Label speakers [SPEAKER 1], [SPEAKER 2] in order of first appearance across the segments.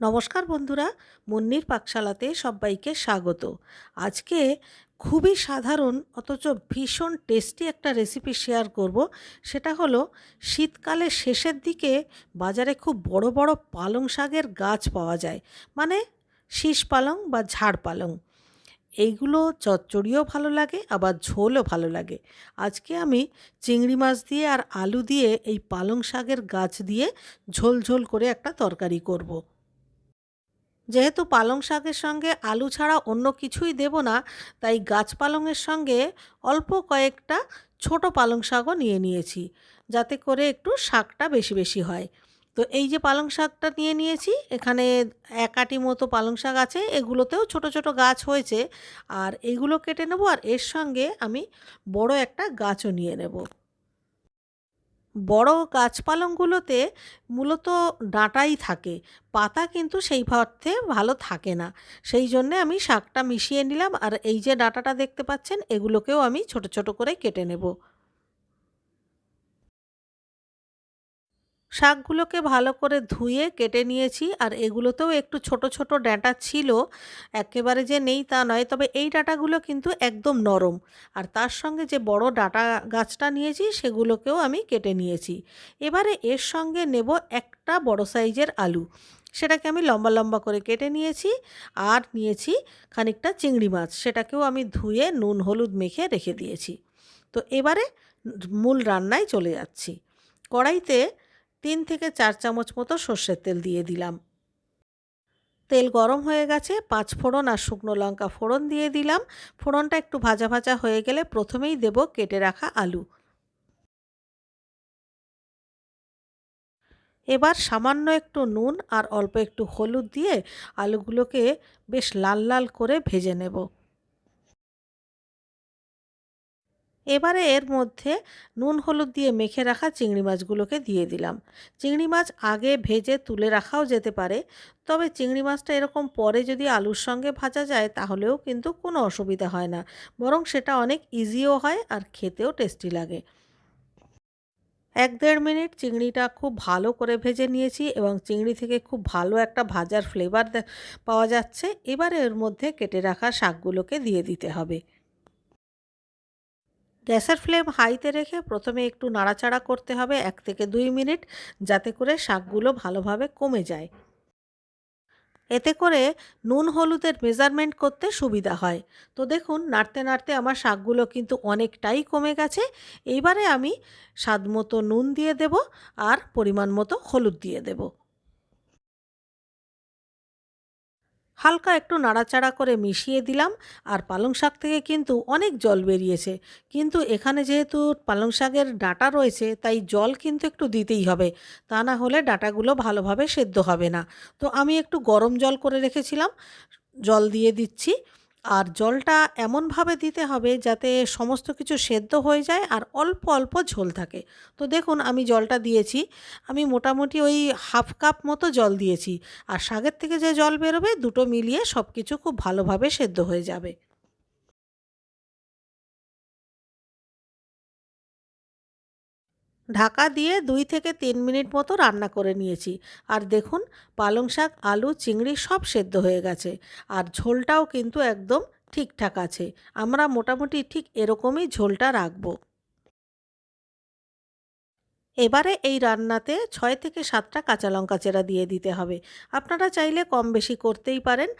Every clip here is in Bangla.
[SPEAKER 1] নমস্কার বন্ধুরা, মুন্নির পাকশালাতে সবাইকে স্বাগত। আজকে খুবই সাধারণ অথচ ভীষণ টেস্টি একটা রেসিপি শেয়ার করব। সেটা হলো শীতকালের শেষের দিকে বাজারে খুব বড় বড় পালং শাকের গাছ পাওয়া যায় মানে শীষ পালং বা ঝাড় পালং। এইগুলো চচ্চড়িও ভালো লাগে, আবার ঝোলও ভালো লাগে। আজকে আমি চিংড়ি মাছ দিয়ে আর আলু দিয়ে এই পালং শাকের গাছ দিয়ে ঝোল ঝোল করে একটা তরকারি করব। যেহেতু পালং শাকের সঙ্গে আলু ছাড়া অন্য কিছুই দেব না, তাই গাছ পালংয়ের সঙ্গে অল্প কয়েকটা ছোট পালং শাকও নিয়ে নিয়েছি, যাতে করে একটু শাকটা বেশি বেশি হয়। তো এই যে পালং শাকটা নিয়ে নিয়েছি, এখানে এক আটি মতো পালং শাক আছে, এগুলোতেও ছোট ছোট গাছ হয়েছে, আর এইগুলো কেটে নেব, আর এর সঙ্গে আমি বড় একটা গাছও নিয়ে নেব। বড় গাছপালংগুলোতে মূলত ডাঁটাই থাকে, পাতা কিন্তু সেই অর্থে ভালো থাকে না। সেই জন্যে আমি শাকটা মিশিয়ে নিলাম আর এই যে ডাঁটাটা দেখতে পাচ্ছেন, এগুলোকেও আমি ছোট ছোট করে কেটে নেব। শাকগুলোকে ভালো করে ধুয়ে কেটে নিয়েছি, আর এগুলোতেও একটু ছোট ছোট ডাঁটা ছিল, একেবারে যে নেই তা নয়, তবে এই ডাঁটাগুলো কিন্তু একদম নরম। আর তার সঙ্গে যে বড় ডাঁটা গাছটা নিয়েছি, সেগুলোকেও আমি কেটে নিয়েছি। এবারে এর সঙ্গে নেব একটা বড় সাইজের আলু। সেটাকে আমি লম্বা লম্বা করে কেটে নিয়েছি, আর নিয়েছি খানিকটা চিংড়ি মাছ। সেটাকেও আমি ধুয়ে নুন, হলুদ মেখে রেখে দিয়েছি। তো এবারে মূল রান্নায় চলে যাচ্ছি। কড়াইতে তিন থেকে চার চামচ মতো সর্ষের তেল দিয়ে দিলাম। তেল গরম হয়ে গেছে, পাঁচ ফোড়ন আর শুকনো লঙ্কা ফোড়ন দিয়ে দিলাম। ফোড়নটা একটু ভাজা ভাজা হয়ে গেলে প্রথমেই দেব কেটে রাখা আলু। এবার সামান্য একটু নুন আর অল্প একটু হলুদ দিয়ে আলুগুলোকে বেশ লাল লাল করে ভেজে নেব। এবারে এর মধ্যে নুন, হলুদ দিয়ে মেখে রাখা চিংড়ি মাছগুলোকে দিয়ে দিলাম। চিংড়ি মাছ আগে ভেজে তুলে রাখাও যেতে পারে, তবে চিংড়ি মাছটা এরকম পরে যদি আলুর সঙ্গে ভাজা যায় তাহলেও কিন্তু কোনো অসুবিধা হয় না, বরং সেটা অনেক ইজিও হয় আর খেতেও টেস্টি লাগে। এক দেড় মিনিট চিংড়িটা খুব ভালো করে ভেজে নিয়েছি এবং চিংড়ি থেকে খুব ভালো একটা ভাজার ফ্লেভার পাওয়া যাচ্ছে। এবারে এর মধ্যে কেটে রাখা শাকগুলোকে দিয়ে দিতে হবে। গ্যাসের ফ্লেম হাইতে রেখে প্রথমে একটু নাড়াচাড়া করতে হবে এক থেকে দুই মিনিট, যাতে করে শাকগুলো ভালোভাবে কমে যায়। এতে করে নুন হলুদের মেজারমেন্ট করতে সুবিধা হয়। তো দেখুন, নাড়তে নাড়তে আমার শাকগুলো কিন্তু অনেকটাই কমে গেছে। এইবারে আমি স্বাদ মতো নুন দিয়ে দেব আর পরিমাণ মতো হলুদ দিয়ে দেবো। হালকা একটু নাড়াচাড়া করে মিশিয়ে দিলাম আর পালং শাক থেকে কিন্তু অনেক জল বেরিয়েছে। কিন্তু এখানে যেহেতু পালং শাকের ডাঁটা রয়েছে, তাই জল কিন্তু একটু দিতেই হবে। তা না হলে ডাটাগুলো ভালোভাবে সেদ্ধ হবে না। তো আমি একটু গরম জল করে রেখেছিলাম। জল দিয়ে দিচ্ছি। আর জলটা এমনভাবে দিতে হবে যাতে সমস্ত কিছু সেদ্ধ হয়ে যায় আর অল্প অল্প ঝোল থাকে। তো দেখুন, আমি জলটা দিয়েছি। আমি মোটামুটি ওই হাফ কাপ মতো জল দিয়েছি। আর শাকের থেকে যে জল বেরোবে, দুটো মিলিয়ে সব কিছু খুব ভালোভাবে সেদ্ধ হয়ে যাবে। ঢাকা দিয়ে দুই থেকে তিন মিনিট মতো রান্না করে নিয়েছি। আর দেখুন, পালং শাক, আলু, চিংড়ি সব সেদ্ধ হয়ে গেছে। আর ঝোলটাও কিন্তু একদম ঠিকঠাক আছে। আমরা মোটামুটি ঠিক এরকমই ঝোলটা রাখব। এবারে এই রান্নাতে ছয় থেকে সাতটা কাঁচা লঙ্কা চেরা দিয়ে দিতে হবে। আপনারা চাইলে কম বেশি করতেই পারেন,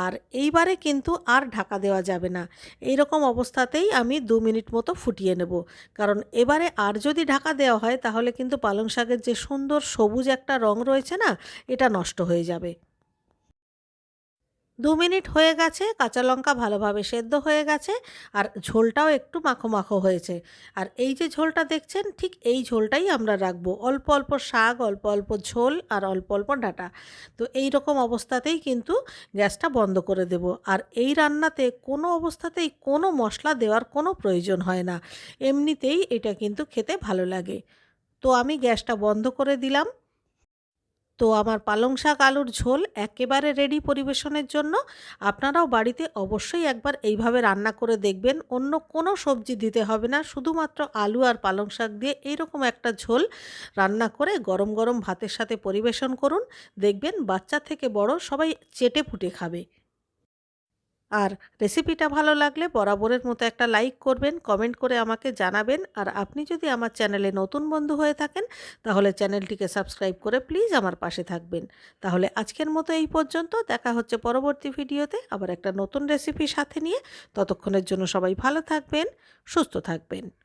[SPEAKER 1] আর এইবারে কিন্তু আর ঢাকা দেওয়া যাবে না। এই রকম অবস্থাতেই আমি দু মিনিট মতো ফুটিয়ে নেব। কারণ এবারে আর যদি ঢাকা দেওয়া হয়, তাহলে কিন্তু পালং শাকের যে সুন্দর সবুজ একটা রং রয়েছে না, এটা নষ্ট হয়ে যাবে। দু মিনিট হয়ে গেছে, কাঁচা লঙ্কা ভালোভাবে সেদ্ধ হয়ে গেছে আর ঝোলটাও একটু মাখো মাখো হয়েছে। আর এই যে ঝোলটা দেখছেন, ঠিক এই ঝোলটাই আমরা রাখব। অল্প অল্প শাক, অল্প অল্প ঝোল আর অল্প অল্প ডাটা। তো এই রকম অবস্থাতেই কিন্তু গ্যাসটা বন্ধ করে দেব। আর এই রান্নাতে কোনো অবস্থাতেই কোনো মশলা দেওয়ার কোনো প্রয়োজন হয় না। এমনিতেই এটা কিন্তু খেতে ভালো লাগে। তো আমি গ্যাসটা বন্ধ করে দিলাম। তো আমার পালং শাক, আলুর ঝোল একেবারে রেডি পরিবেশনের জন্য। আপনারাও বাড়িতে অবশ্যই একবার এইভাবে রান্না করে দেখবেন। অন্য কোনো সবজি দিতে হবে না, শুধুমাত্র আলু আর পালং শাক দিয়ে এইরকম একটা ঝোল রান্না করে গরম গরম ভাতের সাথে পরিবেশন করুন। দেখবেন বাচ্চা থেকে বড় সবাই চেটে ফুটে খাবে। আর রেসিপিটা ভালো লাগলে বরাবরের মতো একটা লাইক করবেন কমেন্ট করে আমাকে জানাবেন। আর আপনি যদি আমার চ্যানেলে নতুন বন্ধু হয়ে থাকেন, তাহলে চ্যানেলটিকে সাবস্ক্রাইব করে প্লিজ আমার পাশে থাকবেন। তাহলে আজকের মতো এই পর্যন্ত। দেখা হচ্ছে পরবর্তী ভিডিওতে আবার একটা নতুন রেসিপি সাথে নিয়ে। ততক্ষণের জন্য সবাই ভালো থাকবেন, সুস্থ থাকবেন।